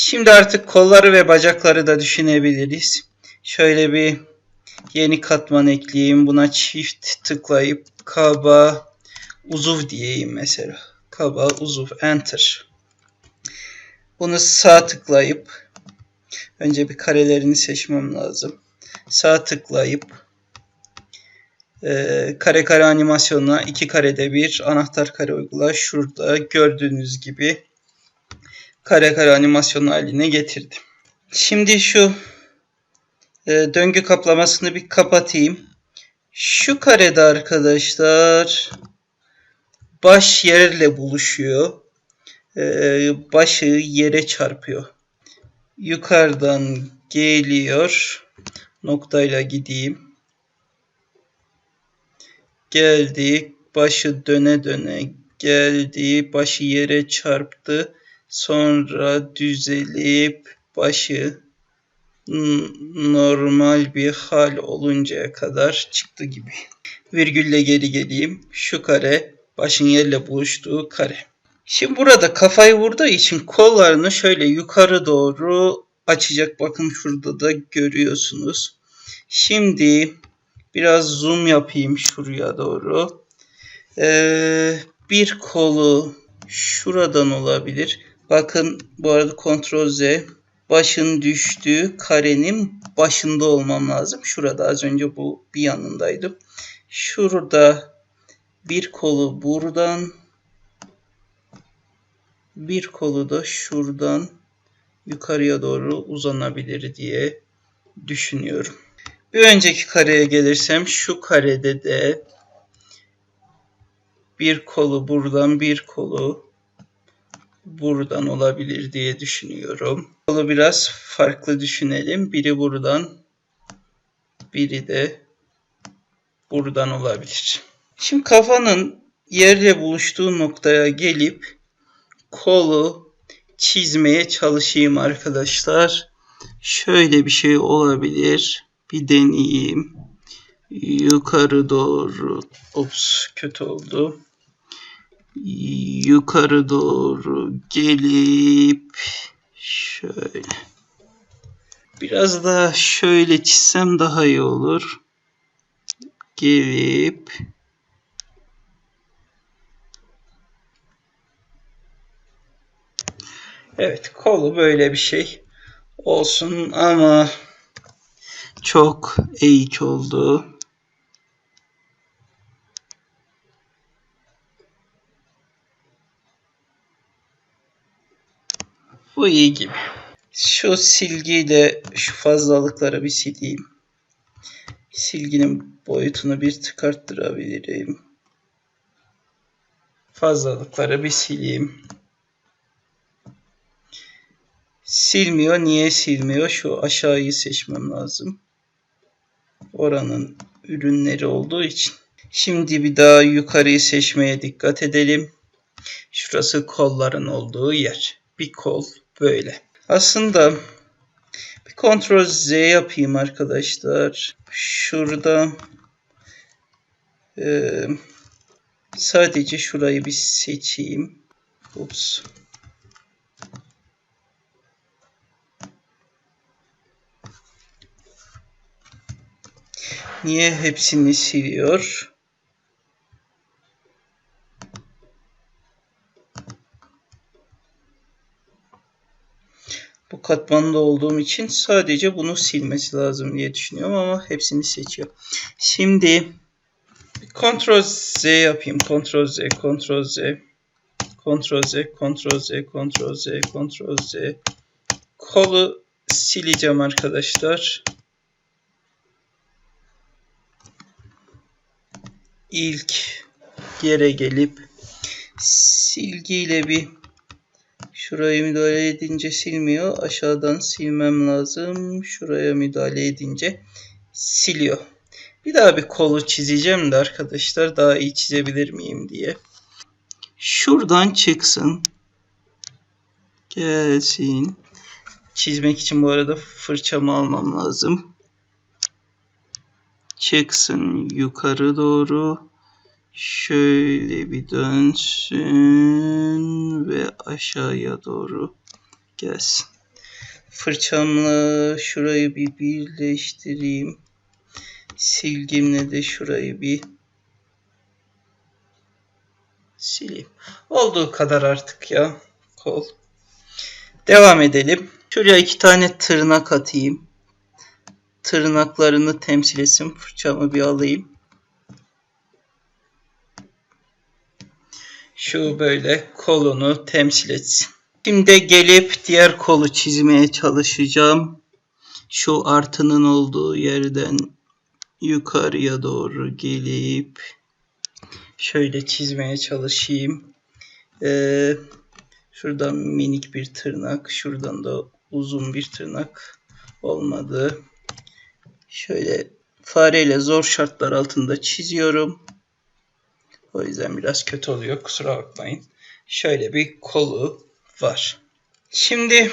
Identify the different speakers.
Speaker 1: Şimdi artık kolları ve bacakları da düşünebiliriz. Şöyle bir yeni katman ekleyeyim. Buna çift tıklayıp kaba uzuv diyeyim mesela. Kaba uzuv enter. Bunu sağ tıklayıp önce bir karelerini seçmem lazım. Sağ tıklayıp e, kare kare animasyonuna iki karede bir anahtar kare uygula. Şurada gördüğünüz gibi kare kare animasyon haline getirdim. Şimdi şu e, döngü kaplamasını bir kapatayım. Şu karede arkadaşlar baş yerle buluşuyor. E, başı yere çarpıyor. Yukarıdan geliyor. Noktayla gideyim. Geldi. Başı döne döne geldi. Başı yere çarptı. Sonra düzelip başı normal bir hal oluncaya kadar çıktı gibi. Virgülle geri geleyim. Şu kare başın yerle buluştuğu kare. Şimdi burada kafayı vurduğu için kollarını şöyle yukarı doğru açacak. Bakın şurada da görüyorsunuz. Şimdi biraz zoom yapayım şuraya doğru. Ee, bir kolu şuradan olabilir. Bakın bu arada Ctrl Z başın düştüğü karenin başında olmam lazım. Şurada az önce bu bir yanındaydım. Şurada bir kolu buradan bir kolu da şuradan yukarıya doğru uzanabilir diye düşünüyorum. Bir önceki kareye gelirsem şu karede de bir kolu buradan bir kolu buradan olabilir diye düşünüyorum. Kolu biraz farklı düşünelim. Biri buradan biri de buradan olabilir. Şimdi kafanın yerle buluştuğu noktaya gelip kolu çizmeye çalışayım arkadaşlar. Şöyle bir şey olabilir. Bir deneyeyim. Yukarı doğru. Ops kötü oldu. Yukarı doğru gelip şöyle. Biraz daha şöyle çizsem daha iyi olur. Gelip Evet kolu böyle bir şey olsun ama çok eğik oldu. Bu iyi gibi. Şu silgiyle şu fazlalıkları bir sileyim. Silginin boyutunu bir tık arttırabilirim. Fazlalıkları bir sileyim. Silmiyor. Niye silmiyor? Şu aşağıyı seçmem lazım. Oranın ürünleri olduğu için. Şimdi bir daha yukarıyı seçmeye dikkat edelim. Şurası kolların olduğu yer. Bir kol böyle. Aslında bir Ctrl Z yapayım arkadaşlar. Şurada e, sadece şurayı bir seçeyim. Ups. Niye hepsini siliyor? Bu katmanda olduğum için sadece bunu silmesi lazım diye düşünüyorum ama hepsini seçiyor. Şimdi Ctrl Z yapayım. Ctrl Z, Ctrl Z, Ctrl Z, Ctrl Z, Ctrl Z, Ctrl Z. Kolu sileceğim arkadaşlar. ilk yere gelip silgiyle bir şurayı müdahale edince silmiyor. Aşağıdan silmem lazım. Şuraya müdahale edince siliyor. Bir daha bir kolu çizeceğim de arkadaşlar daha iyi çizebilir miyim diye. Şuradan çıksın. Gelsin. Çizmek için bu arada fırçamı almam lazım çıksın yukarı doğru. Şöyle bir dönsün ve aşağıya doğru gelsin. Fırçamla şurayı bir birleştireyim. Silgimle de şurayı bir sileyim. Olduğu kadar artık ya. Kol. Devam edelim. Şuraya iki tane tırnak atayım. Tırnaklarını temsil etsin. Fırçamı bir alayım. Şu böyle kolunu temsil etsin. Şimdi gelip diğer kolu çizmeye çalışacağım. Şu artının olduğu yerden yukarıya doğru gelip şöyle çizmeye çalışayım. Ee, şuradan minik bir tırnak, şuradan da uzun bir tırnak olmadı. Şöyle fareyle zor şartlar altında çiziyorum. O yüzden biraz kötü oluyor. Kusura bakmayın. Şöyle bir kolu var. Şimdi